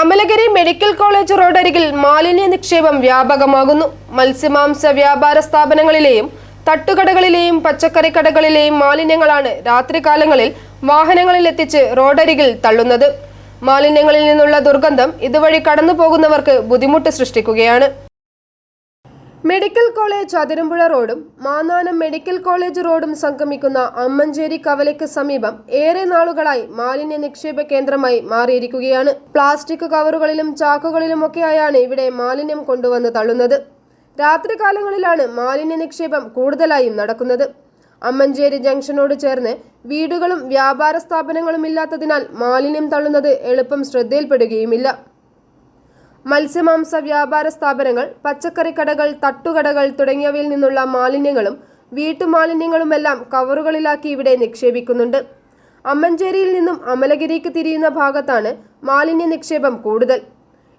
Amalagiri medical college റോഡരികിൽ മാലിന്യ നിക്ഷേപം വ്യാപകമാകുന്നു. മത്സ്യമാംസ വ്യാപാര സ്ഥാപനങ്ങളിലെയും തട്ടുകടകളിലെയും പച്ചക്കറി കടകളിലെയും മാലിന്യങ്ങളാണ് രാത്രികാലങ്ങളിൽ വാഹനങ്ങളിൽ എത്തിച്ച് റോഡരികിൽ തള്ളുന്നത്. മാലിന്യങ്ങളിൽ നിന്നുള്ള ദുർഗന്ധം ഇതുവഴി കടന്നു പോകുന്നവർക്ക് ബുദ്ധിമുട്ട് സൃഷ്ടിക്കുകയാണ്. മെഡിക്കൽ കോളേജ് അതിരമ്പുഴ റോഡും മാന്നാനം മെഡിക്കൽ കോളേജ് റോഡും സംഗമിക്കുന്ന അമ്മഞ്ചേരി കവലയ്ക്ക് സമീപം ഏറെ നാളുകളായി മാലിന്യ നിക്ഷേപ കേന്ദ്രമായി മാറിയിരിക്കുകയാണ്. പ്ലാസ്റ്റിക് കവറുകളിലും ചാക്കുകളിലുമൊക്കെയായാണ് ഇവിടെ മാലിന്യം കൊണ്ടുവന്ന് തള്ളുന്നത്. രാത്രികാലങ്ങളിലാണ് മാലിന്യ നിക്ഷേപം കൂടുതലായും നടക്കുന്നത്. അമ്മഞ്ചേരി ജംഗ്ഷനോട് ചേർന്ന് വീടുകളും വ്യാപാര സ്ഥാപനങ്ങളും ഇല്ലാത്തതിനാൽ മാലിന്യം തള്ളുന്നത് എളുപ്പം ശ്രദ്ധയിൽപ്പെടുകയുമില്ല. മത്സ്യമാംസ വ്യാപാര സ്ഥാപനങ്ങൾ പച്ചക്കറിക്കടകൾ തട്ടുകടകൾ തുടങ്ങിയവയിൽ നിന്നുള്ള മാലിന്യങ്ങളും വീട്ടുമാലിന്യങ്ങളുമെല്ലാം കവറുകളിലാക്കി ഇവിടെ നിക്ഷേപിക്കുന്നുണ്ട്. അമ്മഞ്ചേരിയിൽ നിന്നും അമലഗിരിക്ക് തിരിയുന്ന ഭാഗത്താണ് മാലിന്യ നിക്ഷേപം കൂടുതൽ.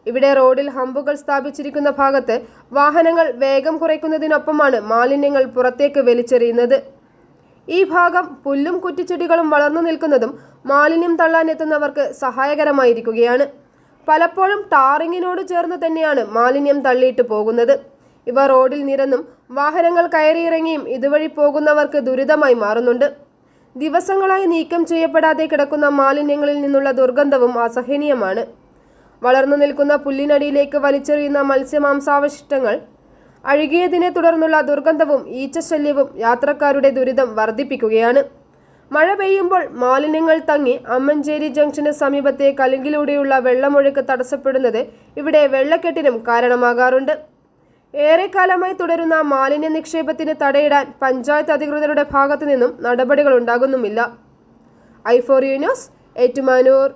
ഇവിടെ റോഡിൽ ഹമ്പുകൾ സ്ഥാപിച്ചിരിക്കുന്ന ഭാഗത്ത് വാഹനങ്ങൾ വേഗം കുറയ്ക്കുന്നതിനൊപ്പമാണ് മാലിന്യങ്ങൾ പുറത്തേക്ക് വലിച്ചെറിയുന്നത്. ഈ ഭാഗം പുല്ലും കുറ്റിച്ചെടികളും വളർന്നു നിൽക്കുന്നതും മാലിന്യം തള്ളാനെത്തുന്നവർക്ക് സഹായകരമായിരിക്കുകയാണ്. പലപ്പോഴും ടാറിങ്ങിനോട് ചേർന്ന് തന്നെയാണ് മാലിന്യം തള്ളിയിട്ട് പോകുന്നത്. ഇവ റോഡിൽ നിരന്നും വാഹനങ്ങൾ കയറിയിറങ്ങിയും ഇതുവഴി പോകുന്നവർക്ക് ദുരിതമായി മാറുന്നുണ്ട്. ദിവസങ്ങളായി നീക്കം ചെയ്യപ്പെടാതെ കിടക്കുന്ന മാലിന്യങ്ങളിൽ നിന്നുള്ള ദുർഗന്ധവും അസഹനീയമാണ്. വളർന്നു നിൽക്കുന്ന പുല്ലിനടിയിലേക്ക് വലിച്ചെറിയുന്ന മത്സ്യമാംസാവശിഷ്ടങ്ങൾ അഴുകിയതിനെ തുടർന്നുള്ള ദുർഗന്ധവും ഈച്ചശല്യവും യാത്രക്കാരുടെ ദുരിതം വർദ്ധിപ്പിക്കുകയാണ്. മഴ പെയ്യുമ്പോൾ മാലിന്യങ്ങൾ തങ്ങി അമ്മഞ്ചേരി ജംഗ്ഷന് സമീപത്തെ കലുങ്കിലൂടെയുള്ള വെള്ളമൊഴുക്ക് തടസ്സപ്പെടുന്നത് ഇവിടെ വെള്ളക്കെട്ടിനും കാരണമാകാറുണ്ട്. ഏറെക്കാലമായി തുടരുന്ന മാലിന്യ നിക്ഷേപത്തിന് തടയിടാൻ പഞ്ചായത്ത് അധികൃതരുടെ ഭാഗത്തു നിന്നും നടപടികൾ ഉണ്ടാകുന്നുമില്ല. I four you news Ettumanoor.